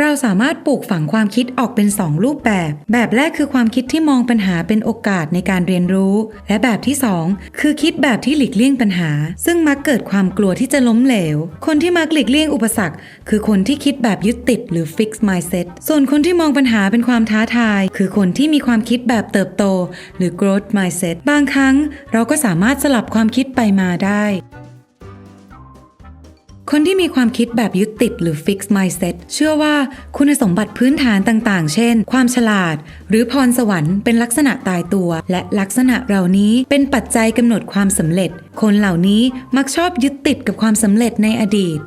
เราสามารถปลูกฝังความคิดออกเป็น 2 รูปแบบ แบบแรกคือความคิดที่มองปัญหาเป็นโอกาสในการเรียนรู้ และแบบที่ 2 คือคิดแบบที่หลีกเลี่ยงปัญหา ซึ่งมักเกิดความกลัวที่จะล้มเหลว คนที่มักหลีกเลี่ยงอุปสรรค คือคนที่คิดแบบยึดติดหรือ fix mindset ส่วนคนที่มองปัญหาเป็นความท้าทาย คือคนที่มีความคิดแบบเติบโต หรือ growth mindset บางครั้ง เราก็สามารถสลับความคิดไปมาได้ คนที่มีความคิดแบบยึดติดหรือ fixed mindset เชื่อว่าคุณสมบัติพื้นฐานต่างๆ เช่น ความฉลาด หรือพรสวรรค์เป็นลักษณะตายตัว และลักษณะเหล่านี้เป็นปัจจัยกำหนดความสำเร็จ คนเหล่านี้มักชอบยึดติดกับความสำเร็จในอดีต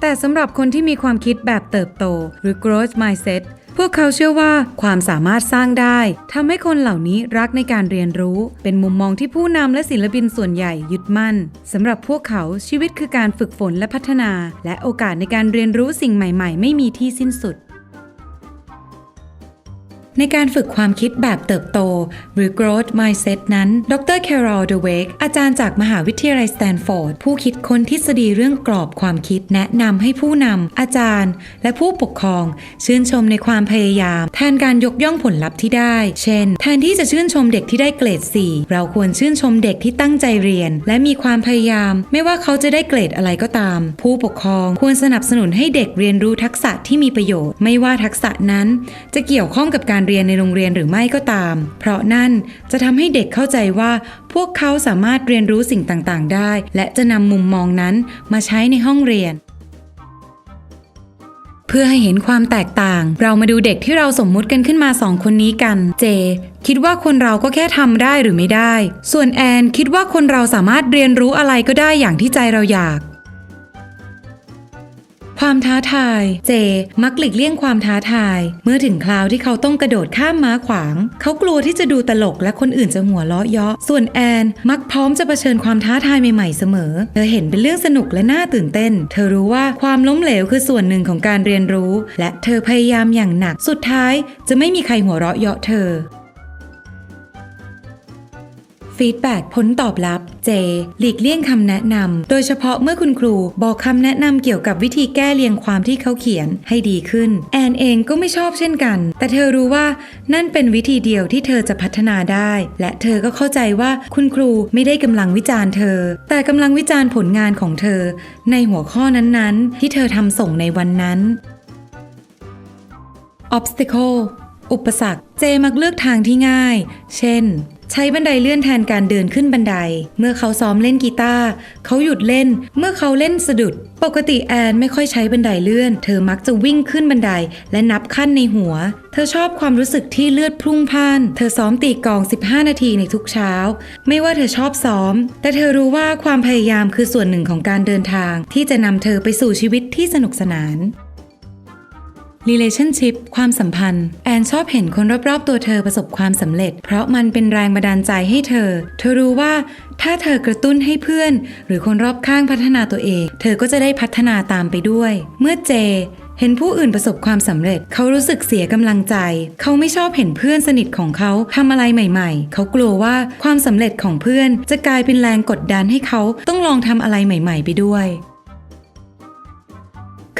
แต่สำหรับคนที่มีความคิดแบบเติบโต หรือ growth mindset พวกเขาเชื่อว่าความสามารถสร้างได้ทำให้คนเหล่านี้รักในการเรียนรู้ เป็นมุมมองที่ผู้นำและศิลปินส่วนใหญ่ยึดมั่นสำหรับพวกเขาชีวิตคือการฝึกฝนและพัฒนา และโอกาสในการเรียนรู้สิ่งใหม่ ๆ ไม่มีที่สิ้นสุด ในการฝึกความคิดแบบเติบโต หรือ growth mindset นั้น ดร Carol Dweck อาจารย์จากมหาวิทยาลัยสแตนฟอร์ด ผู้คิดค้นทฤษฎีเรื่องกรอบความคิด แนะนำให้ผู้นำอาจารย์ และผู้ปกครอง ชื่นชมในความพยายาม แทนการยกย่องผลลัพธ์ที่ได้ เช่น แทนที่จะชื่นชมเด็กที่ได้เกรด 4 เราควรชื่นชมเด็กที่ตั้งใจเรียน และมีความพยายาม ไม่ว่าเขาจะได้เกรดอะไรก็ตาม ผู้ปกครองควรสนับสนุนให้เด็กเรียนรู้ทักษะที่มีประโยชน์ ไม่ว่าทักษะนั้น จะเกี่ยวข้องกับการเรียนในโรงเรียนหรือไม่ก็ตาม เพราะนั่นจะทำให้เด็กเข้าใจว่า พวกเขาสามารถเรียนรู้สิ่งต่างๆ ได้ และจะนำมุมมองนั้นมาใช้ในห้องเรียนเพื่อให้เห็นความแตกต่าง เรามาดูเด็กที่เราสมมุติกันขึ้นมาสองคนนี้กัน เจ คิดว่าคนเราก็แค่ทำได้หรือไม่ได้ ส่วนแอนคิดว่าคนเราสามารถเรียนรู้อะไรก็ได้อย่างที่ใจเราอยาก ความท้าทาย เจ มักหลีกเลี่ยงความท้าทาย เมื่อถึงคราวที่เขาต้องกระโดดข้ามม้าขวาง เขากลัวที่จะดูตลกและคนอื่นจะหัวเราะเยาะ ส่วนแอน มักพร้อมจะเผชิญความท้าทายใหม่ๆเสมอ เธอเห็นเป็นเรื่องสนุกและน่าตื่นเต้น เธอรู้ว่าความล้มเหลวคือส่วนหนึ่งของการเรียนรู้ และเธอพยายามอย่างหนัก สุดท้ายจะไม่มีใครหัวเราะเยาะเธอ ฟีดแบ็ผลตอบรับเจหลีกเลี่ยงคำแนะนำ โดยเฉพาะเมื่อคุณครูบอกคำแนะนำเกี่ยวกับวิธีแก้เรียงความที่เขาเขียนให้ดีขึ้น แอนเองก็ไม่ชอบเช่นกัน แต่เธอรู้ว่านั่นเป็นวิธีเดียวที่เธอจะพัฒนาได้ และเธอก็เข้าใจว่าคุณครูไม่ได้กำลังวิจารณ์เธอ แต่กำลังวิจารณ์ผลงานของเธอ ในหัวข้อนั้นๆ ที่เธอทำส่งในวันนั้น obstacle อุปสรรค เจมักเลือกทางที่ง่าย เช่น ช้บันไดเลื่อนแทนการเดินขึ้นบันได เมื่อเขาซ้อมเล่นกีตาร์เขาหยุดเล่น เมื่อเขาเล่นสะดุด ปกติแอนไม่ค่อยใช้บันไดเลื่อน เธอมักจะวิ่งขึ้นบันไดและนับขั้นในหัว เธอชอบความรู้สึกที่เลือดพรุ่งพ่าน เธอซ้อมตีกลอง 15 นาทีในทุกเช้า ไม่ว่าเธอชอบซ้อม แต่เธอรู้ว่าความพยายามคือส่วนหนึ่งของการเดินทาง ที่จะนำเธอไปสู่ชีวิตที่สนุกสนาน relationship ความสัมพันธ์ แอนชอบเห็นคนรอบๆ ตัวเธอประสบความสำเร็จ เพราะมันเป็นแรงบันดาลใจให้เธอ เธอรู้ว่าถ้าเธอกระตุ้นให้เพื่อน หรือคนรอบข้างพัฒนาตัวเอง เธอก็จะได้พัฒนาตามไปด้วย เมื่อเจเห็นผู้อื่นประสบความสำเร็จ เขารู้สึกเสียกำลังใจ เขาไม่ชอบเห็นเพื่อนสนิทของเขาทำอะไรใหม่ ๆ เขากลัวว่าความสำเร็จของเพื่อน จะกลายเป็นแรงกดดันให้เขาต้องลองทำอะไรใหม่ ๆ ไปด้วย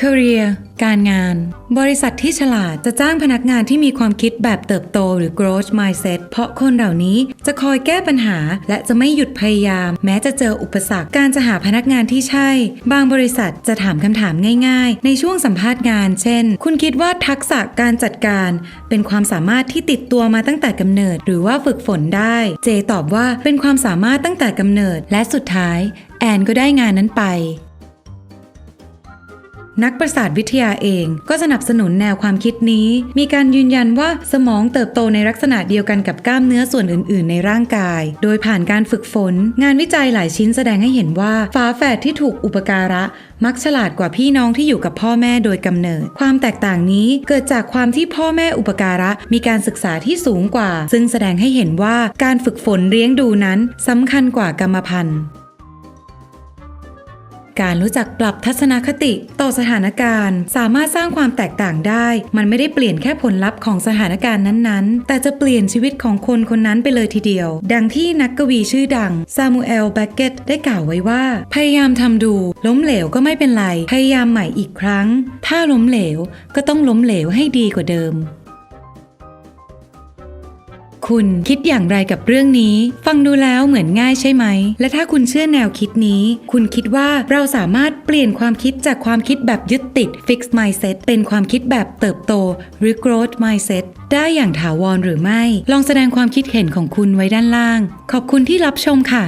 career การงาน บริษัทที่ฉลาดจะจ้างพนักงานที่มีความคิดแบบเติบโตหรือ growth mindset เพราะคนเหล่านี้จะคอยแก้ปัญหา และจะไม่หยุดพยายาม แม้จะเจออุปสรรค การจะหาพนักงานที่ใช่ บางบริษัทจะถามคำถามง่ายๆ ในช่วงสัมภาษณ์งาน เช่น คุณคิดว่าทักษะการจัดการ เป็นความสามารถที่ติดตัวมาตั้งแต่กำเนิด หรือว่าฝึกฝนได้ เจตอบว่าเป็นความสามารถตั้งแต่กำเนิด และสุดท้าย แอนก็ได้งานนั้นไป นักประสาทวิทยาเองก็สนับสนุนแนวความคิดนี้ มีการยืนยันว่าสมองเติบโตในลักษณะเดียวกันกับกล้ามเนื้อส่วนอื่น ๆ ในร่างกาย โดยผ่านการฝึกฝน งานวิจัยหลายชิ้นแสดงให้เห็นว่าฝาแฝดที่ถูกอุปการะ มักฉลาดกว่าพี่น้องที่อยู่กับพ่อแม่โดยกำเนิด ความแตกต่างนี้เกิดจากความที่พ่อแม่อุปการะมีการศึกษาที่สูงกว่า ซึ่งแสดงให้เห็นว่าการฝึกฝนเลี้ยงดูนั้นสำคัญกว่ากรรมพันธุ์ การรู้จักปรับทัศนคติต่อสถานการณ์ สามารถสร้างความแตกต่างได้ มันไม่ได้เปลี่ยนแค่ผลลัพธ์ของสถานการณ์นั้นๆ แต่จะเปลี่ยนชีวิตของคนคนนั้นไปเลยทีเดียว ดังที่นักกวีชื่อดังซามูเอลแบ็กเกตได้กล่าวไว้ว่า พยายามทำดู ล้มเหลวก็ไม่เป็นไร พยายามใหม่อีกครั้ง ถ้าล้มเหลวก็ต้องล้มเหลวให้ดีกว่าเดิม คุณคิดอย่างไรกับเรื่องนี้ ฟังดูแล้วเหมือนง่ายใช่ไหม และถ้าคุณเชื่อแนวคิดนี้ คุณคิดว่าเราสามารถเปลี่ยนความคิดจากความคิดแบบยึดติด fixed mindset เป็นความคิดแบบเติบโต หรือ growth mindset ได้อย่างถาวรหรือไม่ ลองแสดงความคิดเห็นของคุณไว้ด้านล่าง ขอบคุณที่รับชมค่ะ